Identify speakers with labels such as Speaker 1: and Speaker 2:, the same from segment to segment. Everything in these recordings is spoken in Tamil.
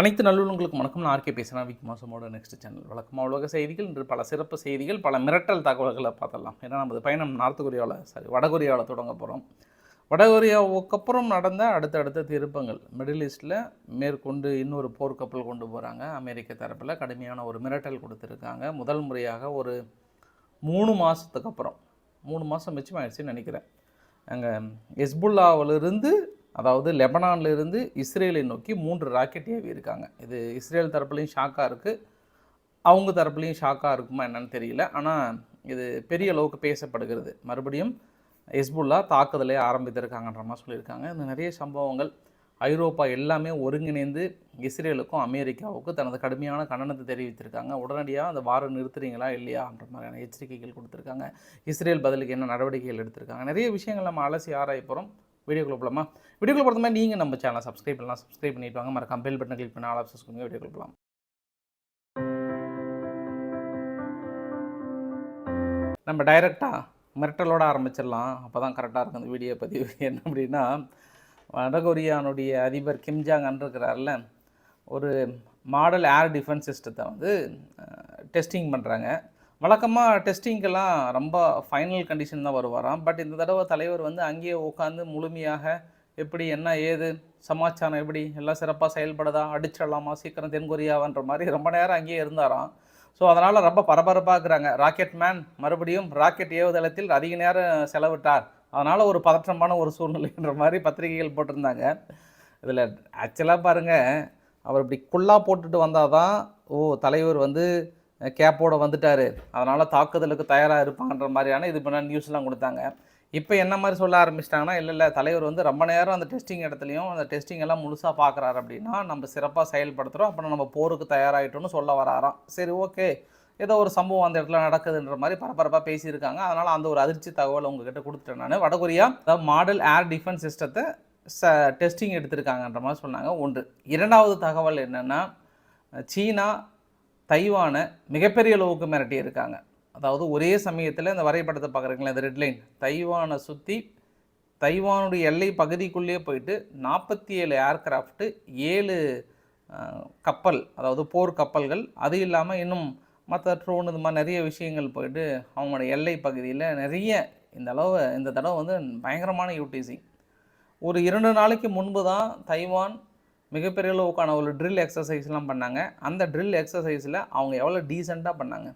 Speaker 1: அனைத்து நல்லுள்ளங்களுக்கு வணக்கம். நான் ஆர்கே பேசுகிறேன் விக் மாசமோட நெக்ஸ்ட் சேனல் வழக்கமாக உலக செய்திகள் இன்று பல சிறப்பு செய்திகள் பல மிரட்டல் தகவல்களை பார்த்தலாம் ஏன்னா நமது பயணம் நார்த் கொரியாவில் சாரி வடகொரியாவில் தொடங்க போகிறோம் வடகொரியாவுக்கு அப்புறம் நடந்த அடுத்தடுத்த திருப்பங்கள். மிடில் ஈஸ்டில் மேற்கொண்டு இன்னொரு போர்க்கப்பல் கொண்டு போகிறாங்க அமெரிக்க தரப்பில் கடுமையான ஒரு மிரட்டல் கொடுத்துருக்காங்க. முதல் முறையாக ஒரு மூணு மாதத்துக்கு அப்புறம். மூணு மாதம் மிச்சமாயிடுச்சுன்னு நினைக்கிறேன். அங்கே எஸ்புல்லாவிலிருந்து அதாவது லெபனான்ல இருந்து இஸ்ரேலை நோக்கி மூன்று ராக்கெட் ஏவி இருக்காங்க. இது இஸ்ரேல் தரப்புலையும் ஷாக்காக இருக்குது அவங்க தரப்புலையும் ஷாக்காக இருக்குமா என்னன்னு தெரியல. ஆனால் இது பெரிய அளவுக்கு பேசப்படுகிறது. மறுபடியும் ஹெஸ்புல்லா தாக்குதலே ஆரம்பித்திருக்காங்கன்ற மாதிரி சொல்லியிருக்காங்க. இந்த நிறைய சம்பவங்கள் ஐரோப்பா எல்லாமே ஒருங்கிணைந்து இஸ்ரேலுக்கும் அமெரிக்காவுக்கும் தனது கடுமையான கண்டனத்தை தெரிவித்திருக்காங்க. உடனடியாக அந்த வாரம் நிறுத்துறீங்களா இல்லையான்ற மாதிரியான எச்சரிக்கைகள் கொடுத்துருக்காங்க. இஸ்ரேல் பதிலுக்கு என்ன நடவடிக்கைகள் எடுத்திருக்காங்க. நிறைய விஷயங்கள் நம்ம அலசி ஆராய போகிறோம் வீடியோக்குள்ள போகலாமா வீடியோக்குள்ள பொறுத்த மாதிரி நீங்கள் நம்ம சேனலை சப்ஸ்கிரைப் பண்ணலாம். சப்ஸ்கிரைப் பண்ணிட்டு வாங்க. மறக்காம பெல் பட்டன் கிளிக் பண்ணி ஆல் ஆப்ஷன்ஸ் கொடுங்க. வீடியோக்குள்ள போகலாம் நம்ம டைரெக்டாக மிரட்டலோட ஆரம்பிச்சிடலாம். அப்போ தான் கரெக்டாக இருக்கும் இந்த வீடியோ பதிவு. என்ன அப்படின்னா வடகொரியானுடைய அதிபர் கிம்ஜாங் இருக்கிறார்ல. ஒரு மாடல் ஏர் டிஃபென்ஸ் சிஸ்டத்தை வந்து டெஸ்டிங் பண்ணுறாங்க வழக்கமாக டெஸ்டிங்கெல்லாம் ரொம்ப ஃபைனல் கண்டிஷன் தான் வருவாராம். பட் இந்த தடவை தலைவர் வந்து அங்கேயே உட்காந்து முழுமையாக எப்படி என்ன ஏது சமாச்சாரம் எப்படி எல்லாம் சிறப்பாக செயல்படுதா அடிச்சிடலாமா சீக்கிரம் தென்கொரியாவன்ற மாதிரி ரொம்ப நேரம் அங்கேயே இருந்தாராம். ஸோ அதனால் ரொம்ப பரபரப்பாக்குறாங்க ராக்கெட் மேன் மறுபடியும் ராக்கெட் ஏவுதளத்தில் அதிக நேரம் செலவிட்டார். அதனால் ஒரு பதற்றமான ஒரு சூழ்நிலைன்ற மாதிரி பத்திரிகைகள் போட்டிருந்தாங்க. இதில் ஆக்சுவலாக பாருங்கள் அவர் இப்படி குள்ளா போட்டுட்டு வந்தால் தான் ஓ தலைவர் வந்து கேப்போடு வந்துட்டார். அதனால் தாக்குதலுக்கு தயாராக இருப்பாங்கன்ற மாதிரியான இது பண்ண நியூஸ்லாம் கொடுத்தாங்க. இப்போ என்ன மாதிரி சொல்ல ஆரம்பிச்சிட்டாங்கன்னா இல்லை இல்லை தலைவர் வந்து ரொம்ப நேரம் அந்த டெஸ்டிங் இடத்துலையும் அந்த டெஸ்டிங் எல்லாம் முழுசாக பார்க்குறாரு அப்படின்னா நம்ம சிறப்பாக செயல்படுத்துகிறோம் அப்புறம் நம்ம போருக்கு தயாராகிட்டோம்னு சொல்ல வராராம். சரி ஓகே ஏதோ ஒரு சம்பவம் அந்த இடத்துல நடக்குதுன்ற மாதிரி பரபரப்பாக பேசியிருக்காங்க. அதனால் அந்த ஒரு அதிர்ச்சி தகவல் உங்ககிட்ட கொடுத்துட்டேன் நான். வடகொரியா அதாவது மாடல் ஏர் டிஃபென்ஸ் சிஸ்டத்தை ச டெஸ்டிங் எடுத்திருக்காங்கன்ற மாதிரி சொன்னாங்க. ஒன்று. இரண்டாவது தகவல் என்னென்னா சீனா தைவானை மிகப்பெரிய அளவுக்கு மிரட்டி இருக்காங்க அதாவது ஒரே சமயத்தில் இந்த வரைபடத்தை பார்க்குறீங்களா இந்த ரெட்லைன் தைவானை சுற்றி தைவானுடைய எல்லை பகுதிக்குள்ளேயே போயிட்டு நாற்பத்தி ஏழு ஏர்கிராஃப்ட்டு ஏழு கப்பல் அதாவது போர் கப்பல்கள் அது இல்லாமல் இன்னும் மற்ற ட்ரோன் இது மாதிரி நிறைய விஷயங்கள் போயிட்டு அவங்களோட எல்லை பகுதியில் நிறைய இந்த அளவு இந்த தடவை வந்து பயங்கரமான யூடிசி ஒரு இரண்டு நாளைக்கு முன்பு தான் தைவான் மிகப்பெரிய அளவுக்கான ஒரு ட்ரில் எக்ஸசைஸ்லாம் பண்ணாங்க. அந்த ட்ரில் எக்ஸசைஸில் அவங்க எவ்வளோ டீசெண்டாக பண்ணாங்க.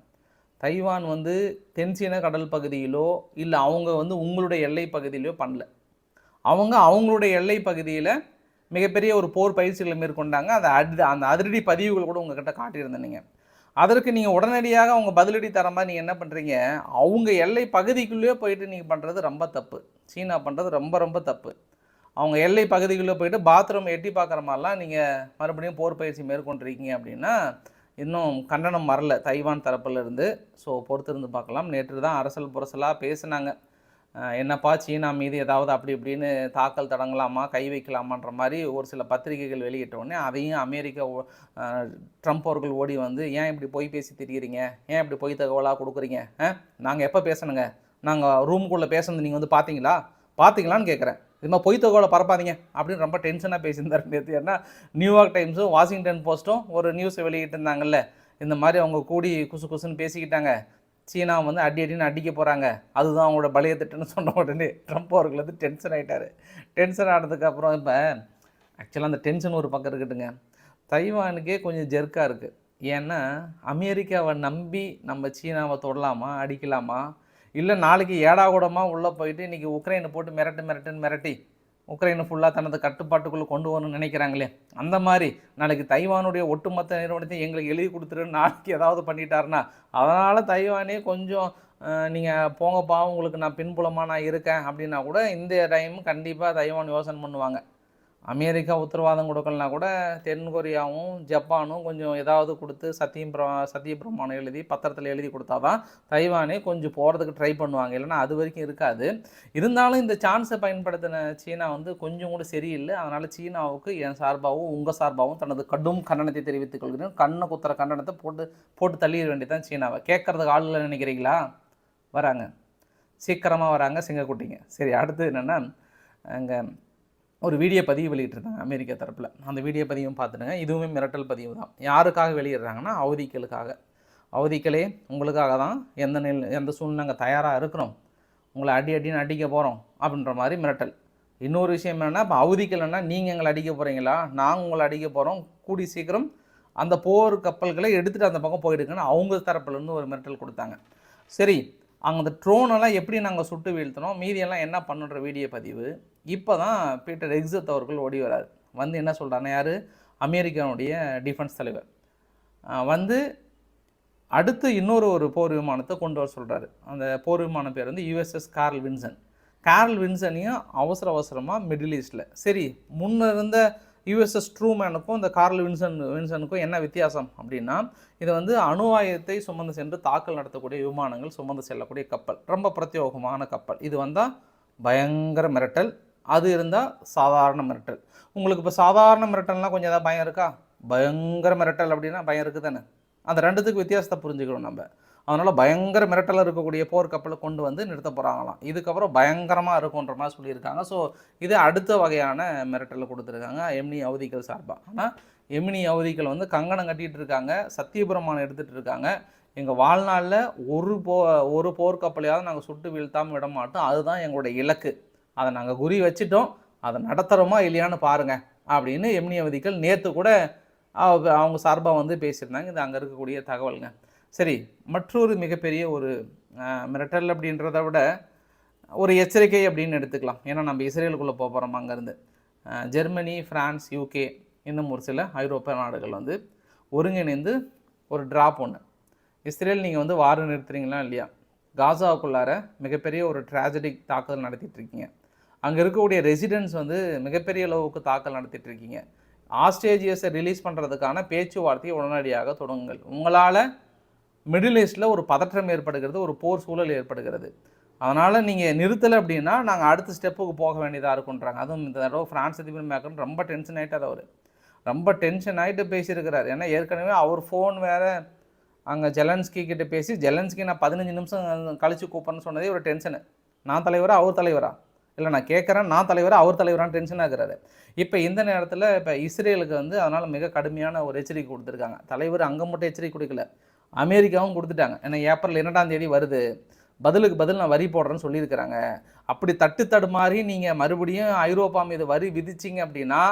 Speaker 1: தைவான் வந்து தென்சீன கடல் பகுதியிலோ இல்லை அவங்க வந்து உங்களுடைய எல்லை பகுதியிலோ பண்ணல. அவங்க அவங்களுடைய எல்லை பகுதியில் மிகப்பெரிய ஒரு போர் பயிற்சிகளை மேற்கொண்டாங்க. அதை அடி அந்த அதிரடி பதிவுகள் கூட உங்ககிட்ட காட்டியிருந்தீங்க அதற்கு நீங்கள் உடனடியாக அவங்க பதிலடி தர மாதிரி நீங்கள் என்ன பண்ணுறீங்க அவங்க எல்லை பகுதிக்குள்ளேயே போயிட்டு நீங்கள் பண்ணுறது ரொம்ப தப்பு. சீனா பண்ணுறது ரொம்ப ரொம்ப தப்பு. அவங்க எல்லை பகுதிகளில் போயிட்டு பாத்ரூம் எட்டி பார்க்குற மாதிரிலாம் நீங்கள் மறுபடியும் போர் பயிற்சி மேற்கொண்டிருக்கீங்க அப்படின்னா இன்னும் கண்டனம் வரல. தைவான் தரப்புல இருந்து ஸோ பொறுத்திருந்து பார்க்கலாம். நேற்று தான் அரசல் புரசலாக பேசுனாங்க. என்னப்பா சீனா மீது ஏதாவது அப்படி இப்படின்னு தாக்கல் தொடங்கலாமா கை வைக்கலாமான்ற மாதிரி ஒரு சில பத்திரிகைகள் வெளியிட்ட உடனே அதையும் அமெரிக்கா ட்ரம்ப் அவர்கள் ஓடி வந்து ஏன் இப்படி பொய் பேசி திரிகிறீங்க ஏன் இப்படி பொய் தகவலாக கொடுக்குறீங்க? நாங்கள் எப்போ பேசணுங்க? நாங்கள் ரூமுக்குள்ளே பேசுனது நீங்கள் வந்து பார்த்தீங்களா? பார்த்தீங்களான்னு கேட்குறேன் இது மாதிரி பொய் தகவலை பரப்பாதீங்க அப்படின்னு ரொம்ப டென்ஷனாக பேசியிருந்தார் நேற்று ஏன்னா நியூயார்க் டைம்ஸும் வாஷிங்டன் போஸ்ட்டும் ஒரு நியூஸை வெளியிட்டிருந்தாங்கல்ல இந்த மாதிரி அவங்க கூடி குசு குசுன்னு பேசிக்கிட்டாங்க. சீனா வந்து அடி அடின்னு அடிக்க போகிறாங்க அதுதான் அவங்களோட பலைய திட்டம்னு சொன்ன உடனே ட்ரம்ப் அவர்கள் வந்து டென்ஷன் ஆகிட்டார் டென்ஷன் ஆனதுக்கப்புறம் இப்போ ஆக்சுவலாக அந்த டென்ஷன் ஒரு பக்கம் இருக்கட்டுங்க தைவானுக்கே கொஞ்சம் ஜெர்க்காக இருக்குது ஏன்னா அமெரிக்காவை நம்பி நம்ம சீனாவை தொடலாமா அடிக்கலாமா? இல்லை நாளைக்கு ஏடாகூடமாக உள்ளே போயிட்டு இன்றைக்கி உக்ரைனை போட்டு மிரட்டு மிரட்டுன்னு மிரட்டி உக்ரைனை ஃபுல்லாக தனது கட்டுப்பாட்டுக்குள்ளே கொண்டு வரணும்னு நினைக்கிறாங்களே அந்த மாதிரி நாளைக்கு தைவானுடைய ஒட்டுமொத்த நிறுவனத்தையும் எங்களுக்கு எழுதி கொடுத்துருன்னு நாளைக்கு ஏதாவது பண்ணிட்டாருன்னா அதனால் தைவானே கொஞ்சம் நீங்கள் போங்கப்பா உங்களுக்கு நான் பின்புலமாக நான் இருக்கேன் அப்படின்னா கூட இந்த டைம் கண்டிப்பாக தைவான் யோசனை பண்ணுவாங்க. அமெரிக்கா உத்தரவாதம் கொடுக்கலனா கூட தென் கொரியாவும் ஜப்பானும் கொஞ்சம் ஏதாவது கொடுத்து சத்தியம் பிர சத்திய பிரமாணம் எழுதி பத்திரத்தில் எழுதி கொடுத்தாதான் தைவானே கொஞ்சம் போகிறதுக்கு ட்ரை பண்ணுவாங்க. இல்லைன்னா அது வரைக்கும் இருக்காது. இருந்தாலும் இந்த சான்ஸை பயன்படுத்தின சீனா வந்து கொஞ்சம் கூட சரியில்லை. அதனால் சீனாவுக்கு என் சார்பாகவும் உங்கள் சார்பாகவும் தனது கடும் கண்டனத்தை தெரிவித்துக் கொள்கிறேன். கண்ணை குத்துற கண்டனத்தை போட்டு போட்டு தள்ளிட வேண்டியதான் சீனாவை. கேட்குறதுக்கு ஆள் நினைக்கிறீங்களா? வராங்க. சீக்கிரமாக வராங்க சிங்கக்குட்டிங்க. சரி அடுத்து என்னென்னா அங்கே ஒரு வீடியோ பதிவு வெளியிட்டிருந்தாங்க அமெரிக்கா தரப்பில். அந்த வீடியோ பதிவும் பார்த்துடுங்க. இதுவுமே மிரட்டல் பதிவு தான். யாருக்காக வெளியிடுறாங்கன்னா அவதிகளுக்காக. அவதிக்களே உங்களுக்காக தான் எந்த நில் எந்த சூழ்நிலை நாங்கள் தயாராக இருக்கிறோம். உங்களை அடி அடின்னு அடிக்க போகிறோம் அப்படின்ற மாதிரி மிரட்டல். இன்னொரு விஷயம் என்னென்னா இப்போ அவதிக்கலைன்னா நீங்கள் எங்களை அடிக்க போகிறீங்களா நாங்கள் உங்களை அடிக்க போகிறோம் கூடி சீக்கிரம் அந்த போர் கப்பல்களை எடுத்துகிட்டு அந்த பக்கம் போயிடுங்கன்னு அவங்க தரப்புலேருந்து ஒரு மிரட்டல் கொடுத்தாங்க. சரி அங்கே அந்த ட்ரோனெல்லாம் எப்படி நாங்கள் சுட்டு வீழ்த்தினோம் மீதியெல்லாம் என்ன பண்ணுன்ற வீடியோ பதிவு. இப்போ தான் பீட்டர் எக்ஸத் அவர்கள் ஓடி வரார். வந்து என்ன சொல்கிறாருன்னா யார்? அமெரிக்காவுடைய டிஃபென்ஸ் தலைவர். வந்து அடுத்து இன்னொரு ஒரு போர் விமானத்தை கொண்டு வர சொல்கிறாரு அந்த போர் விமான பேர் வந்து யுஎஸ்எஸ் கார்ல் வின்சன் கார்ல் வின்சனையும் அவசர அவசரமாக மிடில் ஈஸ்டில் சரி முன்ன இருந்த யுஎஸ்எஸ் ட்ரூமேனுக்கும் இந்த கார்ல் வின்சன் வின்சனுக்கும் என்ன வித்தியாசம் அப்படின்னா இது வந்து அணு ஆயுதத்தை சுமந்து சென்று தாக்கல் நடத்தக்கூடிய விமானங்கள் சுமந்து செல்லக்கூடிய கப்பல். ரொம்ப பிரத்யோகமான கப்பல். இது வந்தால் பயங்கர மிரட்டல். அது இருந்தால் சாதாரண மிரட்டல். உங்களுக்கு இப்போ சாதாரண மிரட்டல்னால் கொஞ்சம் ஏதாவது பயம் இருக்கா? பயங்கர மிரட்டல் அப்படின்னா பயம் இருக்குது தானே அந்த ரெண்டுத்துக்கு வித்தியாசத்தை புரிஞ்சுக்கணும் நம்ம. அதனால் பயங்கர மிரட்டல் இருக்கக்கூடிய போர் கப்பலை கொண்டு வந்து நிறுத்த போகிறாங்களாம் இதுக்கப்புறம் பயங்கரமாக இருக்குன்ற மாதிரி சொல்லியிருக்காங்க. ஸோ இது அடுத்த வகையான மிரட்டலை கொடுத்துருக்காங்க எம்னி அவதிகள் சார்பாக ஆனால் எம்னி அவதிகள் வந்து கங்கணம் கட்டிகிட்டு இருக்காங்க சத்தியபிரமாணம் எடுத்துகிட்டு இருக்காங்க. எங்கள் வாழ்நாளில் ஒரு போ ஒரு போர்க்கப்பலையாவது நாங்கள் சுட்டு வீழ்த்தாமல் விட மாட்டோம். அதுதான் எங்களுடைய இலக்கு. அதை நாங்கள் குறி வச்சிட்டோம். அதை நடத்துகிறோமா இல்லையான்னு பாருங்கள் அப்படின்னு எம்னி அவதிகள் நேற்று கூட அவங்க அவங்க சார்பாக வந்து பேசியிருந்தாங்க. இது அங்கே இருக்கக்கூடிய தகவலுங்க. சரி மற்றொரு மிகப்பெரிய ஒரு மிரட்டல் அப்படின்றத விட ஒரு எச்சரிக்கை அப்படின்னு எடுத்துக்கலாம். ஏன்னா நம்ம இஸ்ரேலுக்குள்ளே போக போகிறோம் அங்கேருந்து. ஜெர்மனி ஃப்ரான்ஸ் யூகே இன்னும் ஒரு சில ஐரோப்பிய நாடுகள் வந்து ஒருங்கிணைந்து ஒரு ட்ராப் ஒன்று இஸ்ரேல் நீங்கள் வந்து வாரம் நிறுத்துறீங்களா இல்லையா? காசாவுக்குள்ளார மிகப்பெரிய ஒரு ட்ராஜடிக் தாக்குதல் நடத்திட்டுருக்கீங்க. அங்கே இருக்கக்கூடிய ரெசிடென்ட்ஸ் வந்து மிகப்பெரிய அளவுக்கு தாக்கல் நடத்திட்டுருக்கீங்க. ஆஸ்ட்ரேஜியஸை ரிலீஸ் பண்ணுறதுக்கான பேச்சுவார்த்தையை உடனடியாக தொடங்குங்கள். உங்களால் மிடில் ஈஸ்டில் ஒரு பதற்றம் ஏற்படுகிறது ஒரு போர் சூழல் ஏற்படுகிறது. அதனால் நீங்கள் நிறுத்தலை அப்படின்னா நாங்கள் அடுத்த ஸ்டெப்புக்கு போக வேண்டியதாக இருக்குன்றாங்க அதுவும் இந்த தடவை ஃப்ரான்ஸ் அதிபர் மேக்கன் ரொம்ப டென்ஷன் ஆகிட்டார் அவர். ரொம்ப டென்ஷன் ஆகிட்டு பேசியிருக்கிறார். ஏன்னா ஏற்கனவே அவர் ஃபோன் வேறு அங்கே ஜெலன்ஸ்கி கிட்டே பேசி ஜெலன்ஸ்கி நான் பதினஞ்சு நிமிஷம் கழித்து கூப்பிட்றேன்னு சொன்னதே ஒரு டென்ஷனு நான் தலைவரா அவர் தலைவரா? இல்லை நான் கேட்குறேன் நான் தலைவரா அவர் தலைவரான்னு டென்ஷன் ஆகுறாரு. இப்போ இந்த நேரத்தில் இப்போ இஸ்ரேலுக்கு வந்து அதனால் மிக கடுமையான ஒரு எச்சரிக்கை கொடுத்துருக்காங்க. தலைவர் அங்கே மட்டும் எச்சரிக்கை கொடுக்கல. அமெரிக்காவும் கொடுத்துட்டாங்க. ஏன்னா ஏப்ரல் இரண்டாம் தேதி வருது. பதிலுக்கு பதில் நான் வரி போடுறேன்னு சொல்லியிருக்கிறாங்க. அப்படி தட்டு தடுமாறி நீங்கள் மறுபடியும் ஐரோப்பா மீது வரி விதிச்சிங்க அப்படின்னா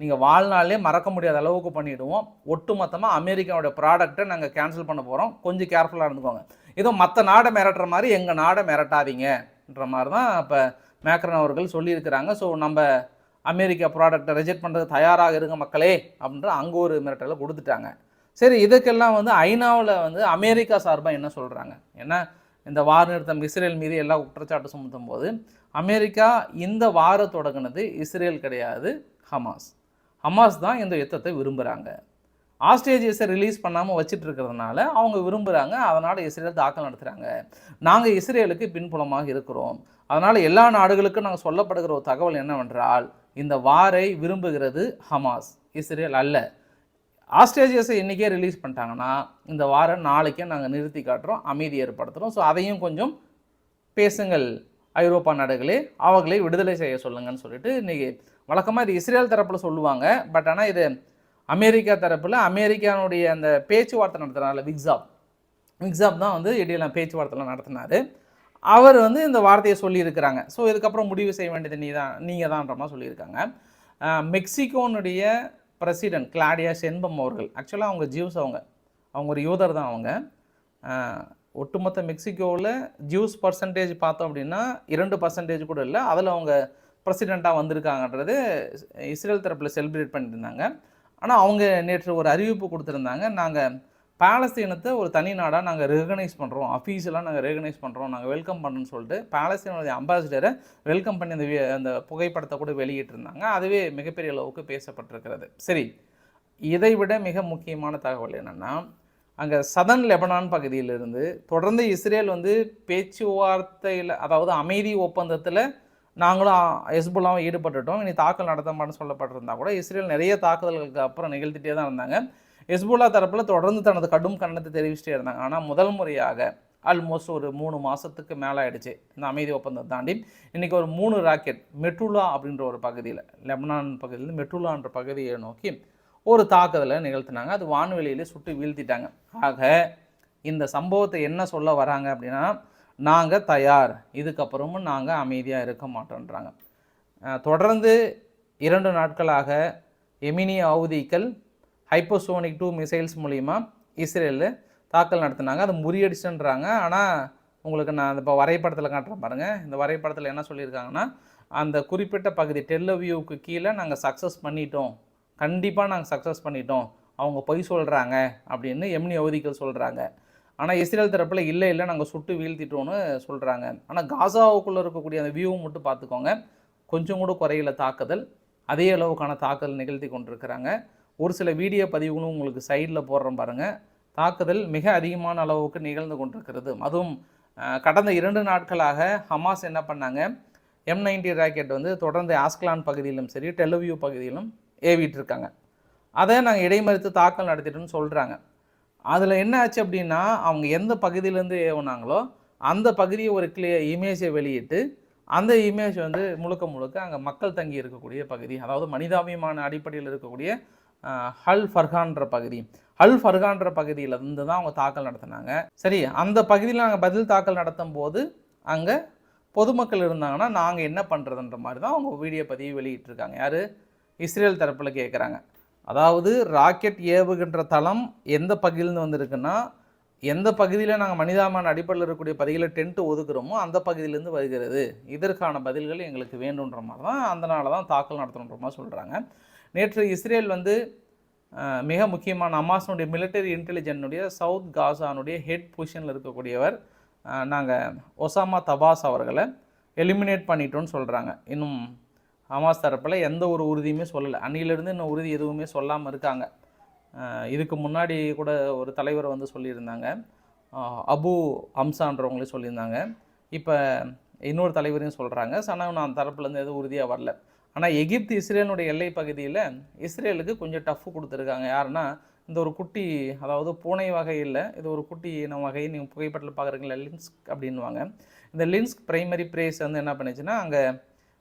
Speaker 1: நீங்கள் வாழ்நாளே மறக்க முடியாத அளவுக்கு பண்ணிவிடுவோம் ஒட்டுமொத்தமாக அமெரிக்காவோட ப்ராடக்ட்டை நாங்கள் கேன்சல் பண்ண போகிறோம் கொஞ்சம் கேர்ஃபுல்லாக இருந்துக்கோங்க. ஏதோ மற்ற நாடை மிரட்டுற மாதிரி எங்கள் நாடை மிரட்டாதீங்கன்ற மாதிரி தான் இப்போ மேக்ரன் அவர்கள் சொல்லியிருக்கிறாங்க. ஸோ நம்ம அமெரிக்கா ப்ராடக்ட்டை ரிஜெக்ட் பண்ணுறது தயாராக இருங்க மக்களே அப்படின்ற அங்கே ஒரு மிரட்டலை கொடுத்துட்டாங்க. சரி இதுக்கெல்லாம் வந்து ஐநாவில் வந்து அமெரிக்கா சார்பாக என்ன சொல்கிறாங்க ஏன்னா இந்த வார் நிறுத்தம் இஸ்ரேல் மீது எல்லா குற்றச்சாட்டு சுமத்தும் போது அமெரிக்கா இந்த வார தொடங்கினது இஸ்ரேல் கிடையாது ஹமாஸ். ஹமாஸ் தான் இந்த யுத்தத்தை விரும்புகிறாங்க ஆஸ்ட்ரேஜியஸை ரிலீஸ் பண்ணாமல் வச்சிட்டு இருக்கிறதுனால அவங்க விரும்புகிறாங்க அதனால் இஸ்ரேல் தாக்கல் நடத்துகிறாங்க நாங்கள் இஸ்ரேலுக்கு பின்புலமாக இருக்கிறோம். அதனால் எல்லா நாடுகளுக்கும் நாங்கள் சொல்லப்படுகிற ஒரு தகவல் என்னவென்றால் இந்த வாரை விரும்புகிறது ஹமாஸ் இஸ்ரேல் அல்ல. ஆஸ்ட்ரேலியஸை இன்றைக்கே ரிலீஸ் பண்ணிட்டாங்கன்னா இந்த வாரம் நாளைக்கே நாங்கள் நிறுத்தி காட்டுறோம் அமைதி ஏற்படுத்துகிறோம் ஸோ அதையும் கொஞ்சம் பேசுங்கள் ஐரோப்பா நாடுகளே அவர்களை விடுதலை செய்ய சொல்லுங்கன்னு சொல்லிட்டு இன்றைக்கி வழக்கமாக இது இஸ்ரேல் தரப்பில் சொல்லுவாங்க. பட் ஆனால் இது அமெரிக்கா தரப்பில் அமெரிக்கானுடைய அந்த பேச்சுவார்த்தை நடத்துகிறாரில் விக்ஸாப். விக்ஸாப் தான் வந்து இடையில பேச்சுவார்த்தைலாம் நடத்தினார். அவர் வந்து இந்த வார்த்தையை சொல்லியிருக்கிறாங்க. ஸோ இதுக்கப்புறம் முடிவு செய்ய வேண்டியது நீ தான் நீங்கள் தான்ற மாதிரி சொல்லியிருக்காங்க. மெக்சிகோனுடைய பிரசிடென்ட் கிளாடியா சென்பம் அவர்கள். ஆக்சுவலாக அவங்க ஜியூஸ் அவங்க. அவங்க ஒரு யூதர் தான் அவங்க. ஒட்டுமொத்த மெக்சிகோவில் ஜூஸ் பர்சன்டேஜ் பார்த்தோம் அப்படின்னா இரண்டு பர்சன்டேஜ் கூட இல்லை. அதில் அவங்க பிரசிடெண்ட்டாக வந்திருக்காங்கன்றது இஸ்ரேல் தரப்பில் செலிப்ரேட் பண்ணியிருந்தாங்க ஆனால் அவங்க நேற்று ஒரு அறிவிப்பு கொடுத்துருந்தாங்க. நாங்கள் பாலஸ்தீனத்தை ஒரு தனி நாடாக நாங்கள் ரெகனைஸ் பண்ணுறோம் அஃபீஷியலாக நாங்கள் ரெகனைஸ் பண்ணுறோம் நாங்கள் வெல்கம் பண்ணுறோன்னு சொல்லிட்டு பாலஸ்தீனுடைய அம்பாசிடரை வெல்கம் பண்ணி அந்த அந்த புகைப்படத்தை கூட வெளியிட்டிருந்தாங்க. அதுவே மிகப்பெரிய அளவுக்கு பேசப்பட்டிருக்கிறது. சரி இதை விட மிக முக்கியமான தகவல் என்னென்னா அங்கே சதன் லெபனான் பகுதியிலிருந்து தொடர்ந்து இஸ்ரேல் வந்து பேச்சுவார்த்தையில் அதாவது அமைதி ஒப்பந்தத்தில் நாங்களும் ஹெஸ்புல்லாவும் ஈடுபட்டுட்டோம். இனி தாக்கல் நடத்த மாட்டோம்னு சொல்லப்பட்டிருந்தா கூட இஸ்ரேல் நிறைய தாக்குதல்களுக்கு அப்புறம் நிகழ்த்திட்டே தான் இருந்தாங்க. ஹெஸ்புல்லா தரப்பில் தொடர்ந்து தனது கடும் கண்டனத்தை தெரிவிச்சிட்டே இருந்தாங்க. ஆனால் முதல் முறையாக ஆல்மோஸ்ட் ஒரு மூணு மாதத்துக்கு மேலே ஆயிடுச்சு இந்த அமைதி ஒப்பந்தம் தாண்டி இன்றைக்கி ஒரு மூணு ராக்கெட் மெட்ருலா அப்படின்ற ஒரு பகுதியில் லெபனான் பகுதியில் மெட்ருலான்ற பகுதியை நோக்கி ஒரு தாக்குதலை நிகழ்த்தினாங்க. அது வான்வெளியிலே சுட்டு வீழ்த்திட்டாங்க. ஆக இந்த சம்பவத்தை என்ன சொல்ல வராங்க அப்படின்னா நாங்கள் தயார். இதுக்கப்புறமும் நாங்கள் அமைதியாக இருக்க மாட்டோன்றாங்க. தொடர்ந்து இரண்டு நாட்களாக எமினி அவுதிக்கள் ஹைப்போசோனிக் டூ மிசைல்ஸ் மூலிமா இஸ்ரேலில் தாக்கல் நடத்தினாங்க. அது முறியடிச்சுன்றாங்க. ஆனால் உங்களுக்கு நான் இப்போ வரைபடத்தில் காட்டுறேன் பாருங்கள் இந்த வரைபடத்தில் என்ன சொல்லியிருக்காங்கன்னா அந்த குறிப்பிட்ட பகுதி டெல்லவியூவுக்கு கீழே நாங்கள் சக்ஸஸ் பண்ணிட்டோம். கண்டிப்பாக நாங்கள் சக்ஸஸ் பண்ணிட்டோம். அவங்க பொய் சொல்கிறாங்க அப்படின்னு எம்னி அவதிகள் சொல்கிறாங்க ஆனால் இஸ்ரேல் தரப்பில் இல்லை இல்லை நாங்கள் சுட்டு வீழ்த்திட்டோன்னு சொல்கிறாங்க ஆனால் காசாவுக்குள்ளே இருக்கக்கூடிய அந்த வியூவை மட்டும் பார்த்துக்கோங்க. கொஞ்சம் கூட குறையில தாக்குதல். அதே அளவுக்கான தாக்குதல் நிகழ்த்தி கொண்டிருக்கிறாங்க. ஒரு சில வீடியோ பதிவுகளும் உங்களுக்கு சைடில் போடுறோம் பாருங்கள் தாக்குதல் மிக அதிகமான அளவுக்கு நிகழ்ந்து கொண்டிருக்கிறது. அதுவும் கடந்த இரண்டு நாட்களாக ஹமாஸ் என்ன பண்ணாங்க? எம் நைன்டி ராக்கெட் வந்து தொடர்ந்து ஆஸ்கலான் பகுதியிலும் சரி டெலவியூ பகுதியிலும் ஏவிட்டுருக்காங்க அதை நாங்கள் இடைமறித்து தாக்கல் நடத்திட்டோம்னு சொல்கிறாங்க அதில் என்ன ஆச்சு அப்படின்னா அவங்க எந்த பகுதியிலேருந்து ஏவுனாங்களோ அந்த பகுதியை ஒரு கிளிய இமேஜை வெளியிட்டு அந்த இமேஜ் வந்து முழுக்க முழுக்க அங்கே மக்கள் தங்கி இருக்கக்கூடிய பகுதி அதாவது மனிதாபிமான அடிப்படையில் இருக்கக்கூடிய ஹல் ஃபர்கான்ற பகுதி. ஹல் ஃபர்கான்ற பகுதியில் இருந்து தான் அவங்க தாக்கல் நடத்தினாங்க. சரி அந்த பகுதியில் நாங்கள் பதில் தாக்கல் நடத்தும் போது அங்கே பொதுமக்கள் இருந்தாங்கன்னா நாங்கள் என்ன பண்ணுறதுன்ற மாதிரி தான் அவங்க வீடியோ பதிவு வெளியிட்டிருக்காங்க. யார்? இஸ்ரேல் தரப்பில் கேட்குறாங்க அதாவது ராக்கெட் ஏவுகின்ற தளம் எந்த பகுதியிலேருந்து வந்திருக்குன்னா எந்த பகுதியில் நாங்கள் மனிதாபிமான அடிப்படையில் இருக்கக்கூடிய பகுதியில் டென்ட் ஒதுக்குறோமோ அந்த பகுதியிலேருந்து வருகிறது. இதற்கான பதில்கள் எங்களுக்கு வேண்டுன்ற மாதிரி தான் அதனால தான் தாக்கல் நடத்தணுன்ற மாதிரி சொல்கிறாங்க நேற்று இஸ்ரேல் வந்து மிக முக்கியமான அமாசனுடைய மிலிட்டரி இன்டெலிஜென்னுடைய சவுத் காசானுடைய ஹெட் பொசிஷனில் இருக்கக்கூடியவர் நாங்கள் ஒசாமா தபாஸ் அவர்களை எலிமினேட் பண்ணிட்டோம்னு சொல்கிறாங்க இன்னும் ஹமாஸ் தரப்பில் எந்த ஒரு உறுதியுமே சொல்லலை. அன்னியிலிருந்து இன்னும் உறுதி எதுவுமே சொல்லாமல் இருக்காங்க. இதுக்கு முன்னாடி கூட ஒரு தலைவர் வந்து சொல்லியிருந்தாங்க. அபு அம்சான்றவங்களே சொல்லியிருந்தாங்க. இப்போ இன்னொரு தலைவரையும் சொல்கிறாங்க ஆனால் நான் தரப்புலேருந்து எதுவும் உறுதியாக வரல. ஆனால் எகிப்து இஸ்ரேலுடைய எல்லை பகுதியில் இஸ்ரேலுக்கு கொஞ்சம் டஃப் கொடுத்துருக்காங்க. யாருன்னா இந்த ஒரு குட்டி அதாவது பூனை வகை இல்லை இது ஒரு குட்டி இன வகை நீங்கள் புகைப்படத்தில் பார்க்குறீங்களா லின்ஸ்க் அப்படின்வாங்க இந்த லின்ஸ்க் பிரைமரி பிரேஸ் வந்து என்ன பண்ணுச்சுன்னா அங்கே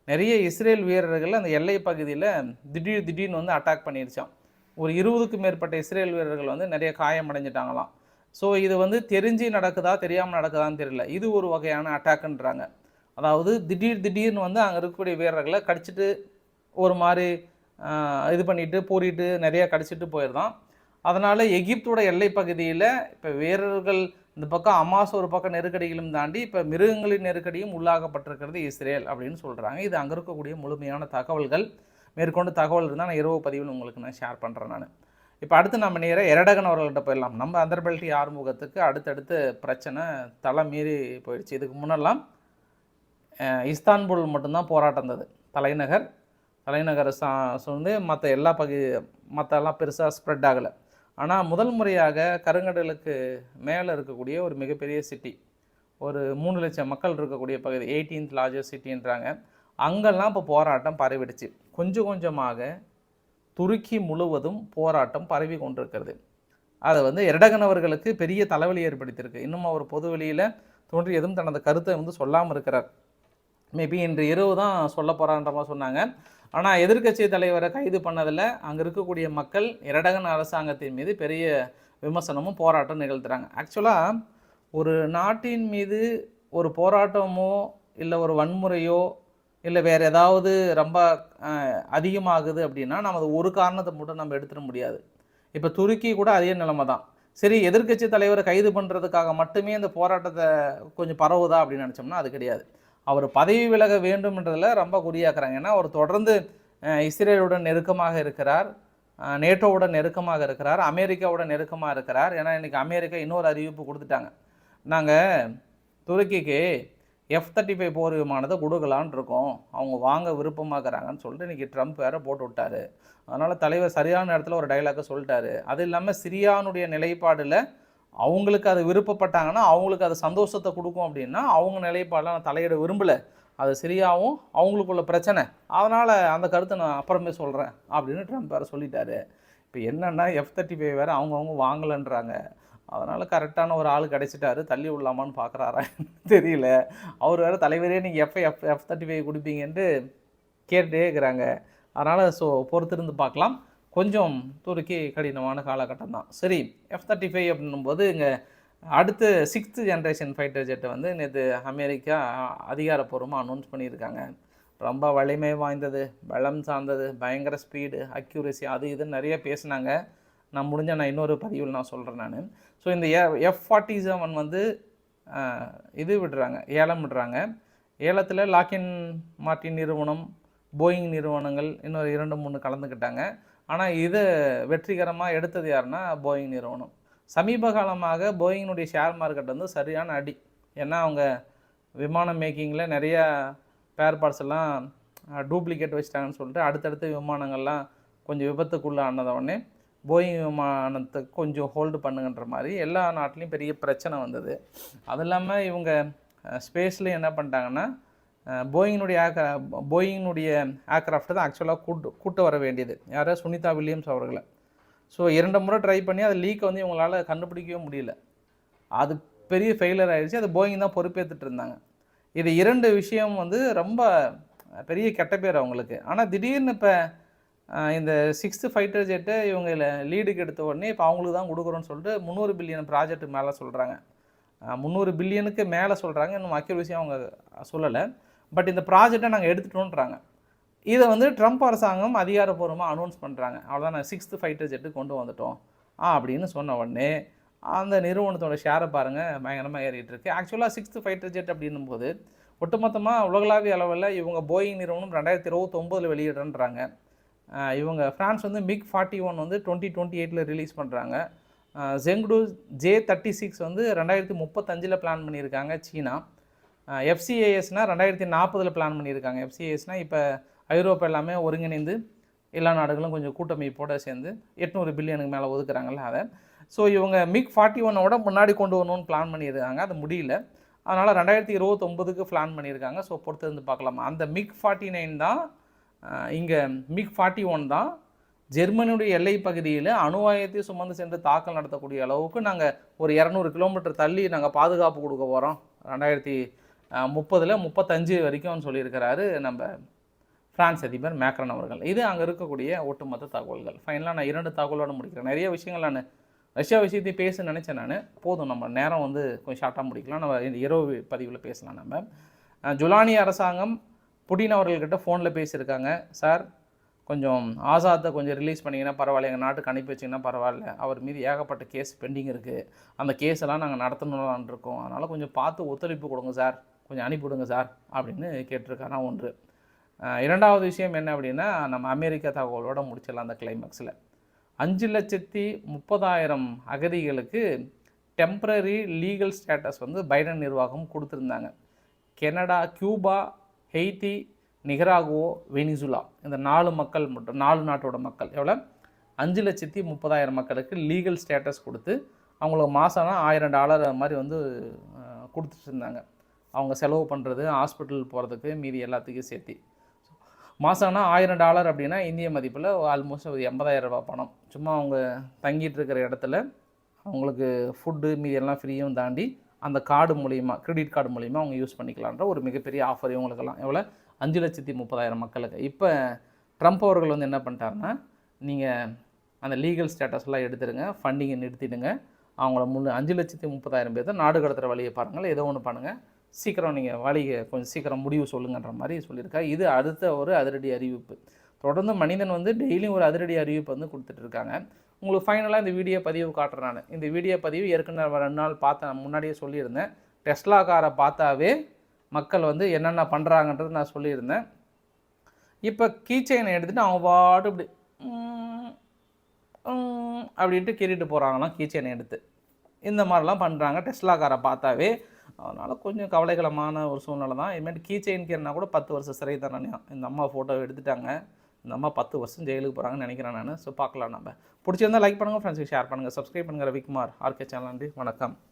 Speaker 1: நிறைய இஸ்ரேல் வீரர்கள் அந்த எல்லை பகுதியில் திடீர் திடீர்னு வந்து அட்டாக் பண்ணிடுச்சான் ஒரு இருபதுக்கும் மேற்பட்ட இஸ்ரேல் வீரர்கள் வந்து நிறைய காயமடைஞ்சிட்டாங்களாம். ஸோ இது வந்து தெரிஞ்சு நடக்குதா தெரியாமல் நடக்குதான்னு தெரியல. இது ஒரு வகையான அட்டாக்குன்றாங்க அதாவது திடீர் திடீர்னு வந்து அங்கே இருக்கக்கூடிய வீரர்களை கடிச்சிட்டு ஒரு மாதிரி இது பண்ணிட்டு பூரிட்டு நிறையா கடிச்சிட்டு போயிருந்தான் அதனால் எகிப்தோட எல்லை பகுதியில் இப்போ வீரர்கள் இந்த பக்கம் அமாஸ் ஒரு பக்கம் நெருக்கடிகளும் தாண்டி இப்போ மிருகங்களின் நெருக்கடியும் உள்ளாகப்பட்டிருக்கிறது இஸ்ரேல் அப்படின்னு சொல்கிறாங்க இது அங்கே இருக்கக்கூடிய முழுமையான தகவல்கள். மேற்கொண்டு தகவல் இருந்தால் நான் இரவு பதிவில் உங்களுக்கு நான் ஷேர் பண்ணுறேன் நான். இப்போ அடுத்து நம்ம நேராக எரடகன் அவர்கள்ட்ட போயிடலாம். நம்ம அந்தர்பல்ட்டி ஆறுமுகத்துக்கு அடுத்தடுத்து பிரச்சனை தலை மீறி போயிடுச்சு. இதுக்கு முன்னெல்லாம் இஸ்தான்புல் மட்டும்தான் போராட்டம் இருந்தது. தலைநகர் தலைநகரை சா சொல்லி மற்ற எல்லா பகுதி மற்ற எல்லாம் பெருசாக ஸ்ப்ரெட் ஆகலை. ஆனால் முதல் முறையாக கருங்கடலுக்கு மேலே இருக்கக்கூடிய ஒரு மிகப்பெரிய சிட்டி ஒரு மூணு லட்சம் மக்கள் இருக்கக்கூடிய பகுதி எயிட்டீன்த் லார்ஜஸ்ட் சிட்டின்றாங்க அங்கெல்லாம் இப்போ போராட்டம் பரவிடுச்சு. கொஞ்சம் கொஞ்சமாக துருக்கி முழுவதும் போராட்டம் பரவி கொண்டிருக்கிறது. அதை வந்து எரடகன் அவர்களுக்கு பெரிய தலைவலி ஏற்படுத்தியிருக்கு. இன்னும் அவர் பொது வெளியில் தோன்றி எதுவும் தனது கருத்தை வந்து சொல்லாமல் இருக்கிறார். மேபி இன்று இரவு தான் சொல்ல போகிறான்ற மாதிரி சொன்னாங்க. ஆனால் எதிர்க்கட்சி தலைவரை கைது பண்ணதில் அங்கே இருக்கக்கூடிய மக்கள் இரடகன் அரசாங்கத்தின் மீது பெரிய விமர்சனமும் போராட்டம் நிகழ்த்துறாங்க. ஆக்சுவலாக ஒரு நாட்டின் மீது ஒரு போராட்டமோ இல்லை ஒரு வன்முறையோ இல்லை வேறு ஏதாவது ரொம்ப அதிகமாகுது அப்படின்னா நம்ம அது ஒரு காரணத்தை மட்டும் நம்ம எடுத்துட முடியாது. இப்போ துருக்கி கூட அதே நிலைமை தான். சரி எதிர்க்கட்சி தலைவரை கைது பண்ணுறதுக்காக மட்டுமே இந்த போராட்டத்தை கொஞ்சம் பரவுதா அப்படின்னு நினச்சோம்னா அது கிடையாது. அவர் பதவி விலக வேண்டும்ன்றதில் ரொம்ப குறியாக்குறாங்க. ஏன்னா அவர் தொடர்ந்து இஸ்ரேலுடன் நெருக்கமாக இருக்கிறார் நேட்டோவுடன் நெருக்கமாக இருக்கிறார் அமெரிக்காவுடன் நெருக்கமாக இருக்கிறார். ஏன்னா இன்றைக்கி அமெரிக்கா இன்னொரு அறிவிப்பு கொடுத்துட்டாங்க. நாங்கள் துருக்கிக்கு எஃப் தேர்ட்டி ஃபைவ் போர் விமானத்தை கொடுக்கலான்னு இருக்கோம். அவங்க வாங்க விருப்பமாக்குறாங்கன்னு சொல்லிட்டு இன்றைக்கி ட்ரம்ப் வேறு போட்டு விட்டார். அதனால் தலைவர் சரியான இடத்துல ஒரு டைலாக்கை சொல்லிட்டாரு. அது இல்லாமல் சிரியானுடைய நிலைப்பாடில் அவங்களுக்கு அது விருப்பப்பட்டாங்கன்னா அவங்களுக்கு அது சந்தோஷத்தை கொடுக்கும் அப்படின்னா அவங்க நிலைப்பாடில் நான் தலையிட விரும்பலை. அது சரியாகவும் அவங்களுக்குள்ள பிரச்சனை. அதனால் அந்த கருத்தை நான் அப்புறமே சொல்கிறேன் அப்படின்னு ட்ரம்ப் வேறு சொல்லிட்டாரு. இப்போ என்னென்னா எஃப் தேர்ட்டி ஃபைவ் வேறு அவங்கவுங்க வாங்கலைன்றாங்க. அதனால் கரெக்டான ஒரு ஆள் கிடைச்சிட்டாரு. தள்ளி விடலாமான்னு பார்க்குறாரா தெரியல. அவர் வேறு தலைவரே நீங்கள் F F F thirty five கொடுப்பீங்கன்ட்டு கேட்டுட்டே இருக்கிறாங்க. அதனால் ஸோ பொறுத்திருந்து பார்க்கலாம். கொஞ்சம் துருக்கி கடினமான காலகட்டம் தான் சரி எஃப் தேர்ட்டி ஃபைவ் அப்படின்னும்போது இங்கே அடுத்து சிக்ஸ்த்து ஜென்ரேஷன் ஃபைட்டர் ஜெட்டை வந்து நேற்று அமெரிக்கா அதிகாரப்பூர்வமாக அனௌன்ஸ் பண்ணியிருக்காங்க. ரொம்ப வலிமை வாய்ந்தது பலம் சார்ந்தது பயங்கர ஸ்பீடு அக்யூரசி அது இதுன்னு நிறைய பேசினாங்க. நான் முடிஞ்ச நான் இன்னொரு பதிவில் நான் சொல்கிறேன் நான். ஸோ இந்த எஃப் ஃபார்ட்டி செவன் வந்து இது விடுறாங்க ஏலம் விடுறாங்க. ஏலத்தில் லாக்கின் மார்ட்டின் நிறுவனம் போயிங் நிறுவனங்கள் இன்னொரு இரண்டு மூணு கலந்துக்கிட்டாங்க. ஆனால் இதை வெற்றிகரமாக எடுத்தது யாருன்னா போயிங் நிறுவனம். சமீப காலமாக போயிங்கினுடைய ஷேர் மார்க்கெட் வந்து சரியான அடி. ஏன்னா அவங்க விமானம் மேக்கிங்கில் நிறையா பேர் பார்ட்ஸ் எல்லாம் டூப்ளிகேட் வச்சிட்டாங்கன்னு சொல்லிட்டு அடுத்தடுத்த விமானங்கள்லாம் கொஞ்சம் விபத்துக்குள்ளே ஆனதோடனே போயிங் விமானத்துக்கு கொஞ்சம் ஹோல்டு பண்ணுங்கன்ற மாதிரி எல்லா நாட்டிலையும் பெரிய பிரச்சனை வந்தது. அது இல்லாமல் இவங்க ஸ்பேஸில் என்ன பண்ணிட்டாங்கன்னா போயிங்கினுடைய ஏக்க போயிங்கினுடைய ஏர்க்ராஃப்ட் தான் ஆக்சுவலாக கூட்டு கூட்டு வர வேண்டியது. யார் சுனிதா வில்லியம்ஸ் அவர்களை. ஸோ இரண்டு முறை ட்ரை பண்ணி அது லீக்கை வந்து இவங்களால கண்டுபிடிக்கவே முடியல. அது பெரிய ஃபெயிலியர் ஆகிடுச்சு அது போயிங் தான் பொறுப்பேற்றுட்டு இருந்தாங்க. இது இரண்டு விஷயம் வந்து ரொம்ப பெரிய கெட்ட பேர் அவங்களுக்கு. ஆனால் திடீர்னு இப்போ இந்த சிக்ஸ்த்து ஃபைட்டர் ஜெட்டை இவங்க லீடுக்கு எடுத்த உடனே இப்போ அவங்களுக்கு தான் கொடுக்குறோன்னு சொல்லிட்டு முந்நூறு பில்லியன் ப்ராஜெக்ட் மேலே சொல்கிறாங்க முந்நூறு பில்லியனுக்கு மேலே சொல்கிறாங்க இன்னும் அக்யூரஸி அவங்க சொல்லலை. பட் இந்த ப்ராஜெக்டை நாங்கள் எடுத்துட்டோன்றாங்க இதை வந்து ட்ரம்ப் அரசாங்கம் அதிகாரப்பூர்வமாக அனௌன்ஸ் பண்ணுறாங்க அவ்வளோதான் நான் சிக்ஸ்த்து ஃபைட்டர் ஜெட்டு கொண்டு வந்துட்டோம். ஆ அப்படின்னு சொன்ன உடனே அந்த நிறுவனத்தோட ஷேரை பாருங்கள் பயங்கரமாக ஏறிட்டு இருக்கு. ஆக்சுவலாக சிக்ஸ்த்து ஃபைட்டர் ஜெட் அப்படின்னும் போது ஒட்டுமொத்தமாக உலகளாவிய அளவில் இவங்க போயிங் நிறுவனம் ரெண்டாயிரத்தி இருபத்தொம்போதில் வெளியிடுறன்றாங்க. இவங்க ஃப்ரான்ஸ் வந்து மிக் ஃபார்ட்டி ஒன் வந்து டுவெண்ட்டி டுவெண்ட்டி எயிட்டில் ரிலீஸ் பண்ணுறாங்க ஜெங்டு ஜே தேர்ட்டி சிக்ஸ் வந்து ரெண்டாயிரத்தி முப்பத்தஞ்சில் பிளான் பண்ணியிருக்காங்க சீனா. எஃப்சிஏஎஸ்னால் ரெண்டாயிரத்தி நாற்பதில் பிளான் பண்ணியிருக்காங்க. எஃப்சிஏஎஸ்னால் இப்போ ஐரோப்பா எல்லாமே ஒருங்கிணைந்து எல்லா நாடுகளும் கொஞ்சம் கூட்டமைப்போடு சேர்ந்து எட்நூறு பில்லியனுக்கு மேலே ஒதுக்குறாங்கல்ல அதை. ஸோ இவங்க மிக் ஃபார்ட்டி ஒன்னோட முன்னாடி கொண்டு வரணும்னு பிளான் பண்ணியிருக்காங்க. அது முடியல. அதனால் ரெண்டாயிரத்தி இருபத்தொம்பதுக்கு பிளான் பண்ணியிருக்காங்க. ஸோ பொறுத்து இருந்து பார்க்கலாம். அந்த மிக் ஃபார்ட்டி நைன் தான் இங்கே மிக் ஃபார்ட்டி ஒன் தான் ஜெர்மனியுடைய எல்லை பகுதியில் அணு ஆயுதத்தை சுமந்து சென்று தாக்கல் நடத்தக்கூடிய அளவுக்கு நாங்கள் ஒரு இரநூறு கிலோமீட்டர் தள்ளி நாங்கள் பாதுகாப்பு கொடுக்க போகிறோம் ரெண்டாயிரத்தி முப்பதில் முப்பத்தஞ்சு வரைக்கும் சொல்லியிருக்கிறாரு நம்ம பிரான்ஸ் அதிபர் மேக்ரன் அவர்கள். இது அங்கே இருக்கக்கூடிய ஒட்டுமொத்த தகவல்கள். ஃபைனலாக நான் இரண்டு தகவலோடு முடிக்கிறேன். நிறைய விஷயங்கள் நான் ரஷ்யா விஷயத்தை பேச நினச்சேன் நான். போதும் நம்ம நேரம் வந்து கொஞ்சம் ஷார்ட்டாக முடிக்கலாம். நம்ம இந்த இரவு பதிவில் பேசலாம் நம்ம. ஜுலானி அரசாங்கம் புடின் அவர்கள்கிட்ட ஃபோனில் பேசியிருக்காங்க. சார் கொஞ்சம் ஆசாத்தை கொஞ்சம் ரிலீஸ் பண்ணிங்கன்னா பரவாயில்ல. எங்கள் நாட்டுக்கு அனுப்பி வச்சிங்கன்னா பரவாயில்ல. அவர் மீது ஏகப்பட்ட கேஸ் பெண்டிங் இருக்குது அந்த கேஸ் எல்லாம் நாங்கள் நடத்தணும்லான் இருக்கோம். அதனால் கொஞ்சம் பார்த்து ஒத்துழைப்பு கொடுங்க சார். கொஞ்சம் அனுப்பிவிடுங்க சார் அப்படின்னு கேட்டிருக்காராம் ஒன்று. இரண்டாவது விஷயம் என்ன அப்படின்னா நம்ம அமெரிக்கா தகவலோடு முடிச்சிடலாம் அந்த கிளைமேக்ஸில் அஞ்சு லட்சத்தி முப்பதாயிரம் அகதிகளுக்கு டெம்ப்ரரி லீகல் ஸ்டேட்டஸ் வந்து பைடன் நிர்வாகம் கொடுத்துருந்தாங்க. Canada Cuba Haiti Nicaragua Venezuela. இந்த நாலு மக்கள் மட்டும் நாலு நாட்டோட மக்கள். எவ்வளோ? அஞ்சு லட்சத்தி முப்பதாயிரம் மக்களுக்கு லீகல் ஸ்டேட்டஸ் கொடுத்து அவங்களுக்கு மாதம்னா ஆயிரம் டாலர் மாதிரி வந்து கொடுத்துட்டு இருந்தாங்க. அவங்க செலவு பண்ணுறது ஹாஸ்பிட்டல் போகிறதுக்கு மீதி எல்லாத்துக்கும் சேர்த்து. மாதம்னா ஆயிரம் டாலர் அப்படின்னா இந்திய மதிப்பில் ஆல்மோஸ்ட் ஒரு எண்பதாயிரம் ரூபாய் பணம். சும்மா அவங்க தங்கிட்டு இருக்கிற இடத்துல அவங்களுக்கு ஃபுட்டு மீதி எல்லாம் ஃப்ரீயும் தாண்டி அந்த கார்டு மூலிமா கிரெடிட் கார்டு மூலிமா அவங்க யூஸ் பண்ணிக்கலான்ற ஒரு மிகப்பெரிய ஆஃபர் இவங்களுக்கெல்லாம். எவ்வளோ அஞ்சு லட்சத்தி முப்பதாயிரம் மக்களுக்கு. இப்போ ட்ரம்ப் அவர்கள் வந்து என்ன பண்ணிட்டாருன்னா நீங்கள் அந்த லீகல் ஸ்டேட்டஸ்லாம் எடுத்துடுங்க ஃபண்டிங்கை நிறுத்திடுங்க. அவங்கள முழு அஞ்சு லட்சத்தி முப்பதாயிரம் பேர் தான் நாடு கடத்துகிற வழியை பாருங்கள். ஏதோ ஒன்று பண்ணுங்கள் சீக்கிரம் நீங்கள் வழியை கொஞ்சம் சீக்கிரம் முடிவு சொல்லுங்கன்ற மாதிரி சொல்லியிருக்கா. இது அடுத்த ஒரு அதிரடி அறிவிப்பு. தொடர்ந்து மனிதன் வந்து டெய்லியும் ஒரு அதிரடி அறிவிப்பு வந்து கொடுத்துட்ருக்காங்க உங்களுக்கு ஃபைனலாக இந்த வீடியோ பதிவு காட்டுறேன் நான். இந்த வீடியோ பதிவு ஏற்கனவே ரெண்டு நாள் பார்த்தேன் முன்னாடியே சொல்லியிருந்தேன். டெஸ்லா காரை பார்த்தாவே மக்கள் வந்து என்னென்ன பண்ணுறாங்கன்றது நான் சொல்லியிருந்தேன். இப்போ கீச்சைனை எடுத்துகிட்டு அவங்க பாட்டு இப்படி அப்படின்ட்டு கீறிட்டு போகிறாங்களாம் கீச்சைனை எடுத்து. இந்த மாதிரிலாம் பண்ணுறாங்க டெஸ்லா காரை பார்த்தாவே அதனால் கொஞ்சம் கவலைக்கிடமான ஒரு சூழ்நிலை தான். இதுமாரி கீ செயின் கேர்னா கூட பத்து வருஷம் சிறை தண்டனையும் இந்த அம்மா ஃபோட்டோ எடுத்துட்டாங்க. இந்த அம்மா பத்து வருஷம் ஜெயிலுக்கு போகிறாங்கன்னு நினைக்கிறேன் நான். ஸோ பார்க்கலாம் நம்ம. பிடிச்சிருந்தா லைக் பண்ணுங்கள் ஃப்ரெண்ட்ஸுக்கு ஷேர் பண்ணுங்கள் சப்ஸ்கிரைப் பண்ணுங்கள் ரவிக்குமார். ஆர்கே சேனல் நன்றி. வணக்கம்.